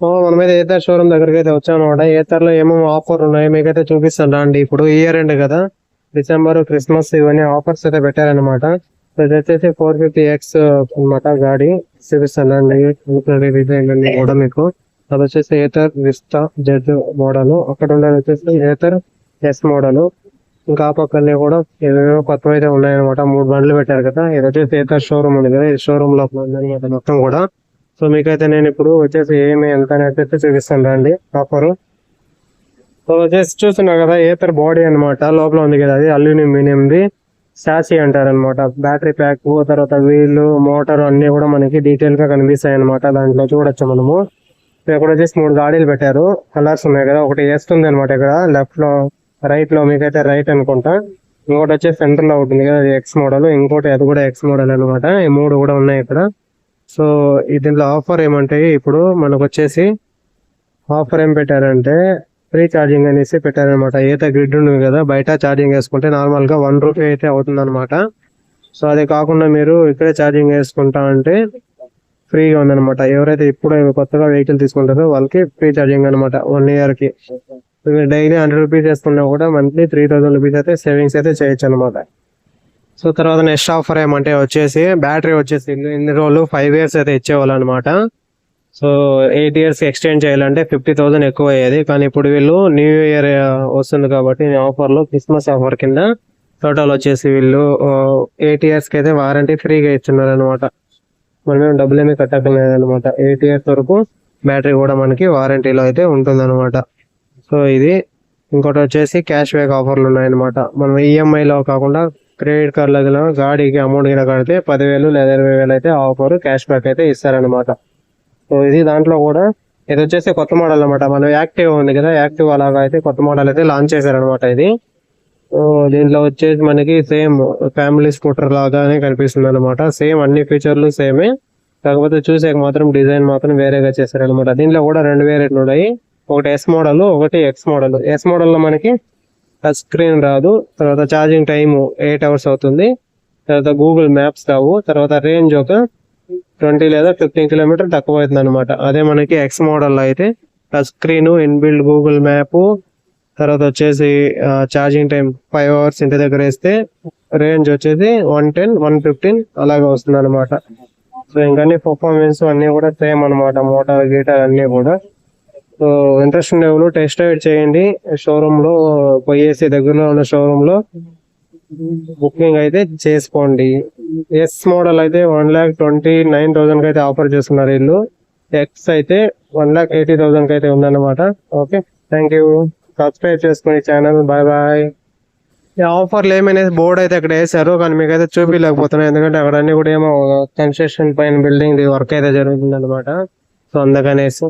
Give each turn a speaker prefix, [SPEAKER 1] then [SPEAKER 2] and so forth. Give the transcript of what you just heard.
[SPEAKER 1] ఓ మనమైతే ఏతర్ షోరూమ్ దగ్గరికి అయితే వచ్చాను అనమాట ఏతర్లో ఏమేమి ఆఫర్ ఉన్నాయి మీకైతే చూపిస్తాను. రండి ఇప్పుడు ఇయర్ ఎండ్ కదా. డిసెంబర్ క్రిస్మస్ ఇవన్నీ ఆఫర్స్ అయితే పెట్టారనమాట ఇది వచ్చేసి ఫోర్ ఫిఫ్టీ ఎక్స్ అనమాట గాడి. చూపిస్తాను అండి డిజైన్ కూడా మీకు. అది వచ్చేసి ఏతర్ విస్తా జెడ్ మోడల్. అక్కడ ఉండేది వచ్చేసి ఏతర్ ఎస్ మోడల్. ఇంకా ఆ పక్కనే కూడా ఏవేవో కొత్తవి అయితే ఉన్నాయన్నమాట. మూడు బండ్లు పెట్టారు కదా. ఇది వచ్చేసి ఏతర్ షోరూమ్ ఉంది కదా. ఈ షోరూమ్ లోపల ఉందన్నమాట మొత్తం కూడా. సో మీకైతే నేను ఇప్పుడు వచ్చేసి ఏమి ఎంత అయితే చూపిస్తాను రండి ఆఫర్ సో వచ్చేసి చూస్తున్నారు కదా ఏపర్ బాడీ అన్నమాట. లోపల ఉంది కదా అది అల్యూమినియంది సాసి అంటారు అనమాట బ్యాటరీ ప్యాక్ తర్వాత వీళ్ళు మోటార్ అన్ని కూడా మనకి డీటెయిల్గా కనిపిస్తాయి అనమాట దాంట్లో చూడొచ్చు మనము. ఇక్కడ వచ్చేసి మూడు గాడీలు పెట్టారు. కలర్స్ ఉన్నాయి కదా ఒకటి వేస్తుంది అనమాట ఇక్కడ. లెఫ్ట్లో రైట్లో మీకైతే రైట్ అనుకుంటా. ఇంకోటి వచ్చేసి సెంటర్లో ఉంటుంది కదా అది ఎక్స్ మోడల్ ఇంకోటి అది కూడా ఎక్స్ మోడల్ అనమాట ఈ మూడు కూడా ఉన్నాయి ఇక్కడ. సో దీంట్లో ఆఫర్ ఏమంటే ఇప్పుడు మనకు వచ్చేసి ఆఫర్ ఏం పెట్టారంటే ఫ్రీ ఛార్జింగ్ అనేసి పెట్టారనమాట. ఏత గ్రిడ్ ఉంది కదా బయట ఛార్జింగ్ వేసుకుంటే నార్మల్గా వన్ రూపీ అయితే అవుతుందన్నమాట సో అది కాకుండా మీరు ఇక్కడే ఛార్జింగ్ వేసుకుంటా అంటే ఫ్రీగా ఉందన్నమాట ఎవరైతే ఇప్పుడు కొత్తగా వెహికల్ తీసుకుంటారో వాళ్ళకి ఫ్రీ ఛార్జింగ్ అనమాట వన్ ఇయర్కి. డైలీ హండ్రెడ్ రూపీస్ వేసుకున్నా కూడా మంత్లీ త్రీ థౌసండ్ రూపీస్ అయితే సేవింగ్స్ అయితే చేయొచ్చు అనమాట. సో తర్వాత నెక్స్ట్ ఆఫర్ ఏమంటే వచ్చేసి బ్యాటరీ వచ్చేసి ఇన్ని- రోజులు ఫైవ్ ఇయర్స్ అయితే ఇచ్చేవాళ్ళు అనమాట సో ఎయిట్ ఇయర్స్ ఎక్స్టెండ్ చేయాలంటే ఫిఫ్టీ థౌసండ్ ఎక్కువ అయ్యేది కానీ ఇప్పుడు వీళ్ళు న్యూ ఇయర్ వస్తుంది కాబట్టి ఆఫర్లో క్రిస్మస్ ఆఫర్ కింద టోటల్ వచ్చేసి వీళ్ళు ఎయిట్ ఇయర్స్కి అయితే వారంటీ ఫ్రీగా ఇస్తున్నారు అనమాట మనం డబ్బులు ఏమీ కట్టక్కర్లేదు అనమాట ఎయిట్ ఇయర్స్ వరకు బ్యాటరీ కూడా మనకి వారంటీలో అయితే ఉంటుంది అనమాట సో ఇది. ఇంకోటి వచ్చేసి క్యాష్ బ్యాక్ ఆఫర్లు ఉన్నాయన్నమాట. మనం ఈఎంఐలో కాకుండా క్రెడిట్ కార్డ్లో గాడికి అమౌంట్ కింద కడితే పదివేలు లేదా ఇరవై వేలు అయితే ఆఫర్ క్యాష్ బ్యాక్ అయితే ఇస్తారనమాట సో ఇది దాంట్లో కూడా ఇది వచ్చేసి కొత్త మోడల్ అనమాట మనం యాక్టివ్ ఉంది కదా యాక్టివ్ అలాగా అయితే కొత్త మోడల్ అయితే లాంచ్ చేశారనమాట ఇది. దీంట్లో వచ్చేసి మనకి సేమ్ ఫ్యామిలీ స్కూటర్ లాగానే కనిపిస్తుంది అనమాట సేమ్ అన్ని ఫీచర్లు సేమే కాకపోతే చూసాక మాత్రం డిజైన్ మాత్రం వేరేగా చేశారనమాట దీంట్లో కూడా రెండు వేరేట్లు ఉన్నాయి. ఒకటి ఎస్ మోడల్ ఒకటి ఎక్స్ మోడల్ ఎస్ మోడల్లో మనకి టచ్ స్క్రీన్ రాదు. తర్వాత ఛార్జింగ్ టైమ్ ఎయిట్ అవర్స్ అవుతుంది. తర్వాత గూగుల్ మ్యాప్స్ రావు. తర్వాత రేంజ్ ఒక ట్వంటీ లేదా ఫిఫ్టీన్ కిలోమీటర్ తక్కువ అవుతుంది అనమాట అదే మనకి ఎక్స్ మోడల్లో అయితే touch screen inbuilt Google map తర్వాత వచ్చేసి ఛార్జింగ్ టైం ఫైవ్ అవర్స్ ఇంటి దగ్గర వేస్తే రేంజ్ వచ్చేసి వన్ టెన్ వన్ ఫిఫ్టీన్ అలాగే వస్తుంది అనమాట సో ఇంకా పర్ఫార్మెన్స్ అన్నీ కూడా సేమ్ అనమాట మోటార్ గీటర్ అన్నీ కూడా. ఇంట్రెస్ట్ ఉండేవాళ్ళు టెస్ట్ రైడ్ చేయండి. షోరూమ్లో పోయేసి దగ్గరలో ఉన్న షోరూమ్లో బుకింగ్ అయితే చేసుకోండి. ఎస్ మోడల్ అయితే వన్ లాక్ ట్వంటీ నైన్ థౌసండ్కి అయితే ఆఫర్ చేస్తున్నారు వీళ్ళు. ఎక్స్ అయితే వన్ ల్యాక్ ఎయిటీ థౌసండ్కి అయితే ఉందన్నమాట ఓకే థ్యాంక్ యూ సబ్స్క్రైబ్ చేసుకోండి ఛానల్ బాయ్ బాయ్ ఆఫర్లు ఏమైనా బోర్డు అయితే అక్కడ వేసారు కానీ మీకు అయితే చూపించలేకపోతున్నాయి. ఎందుకంటే అక్కడ అన్ని కూడా ఏమో కన్స్ట్రక్షన్ పైన బిల్డింగ్ వర్క్ అయితే జరుగుతుంది అనమాట సో అందుకనేసి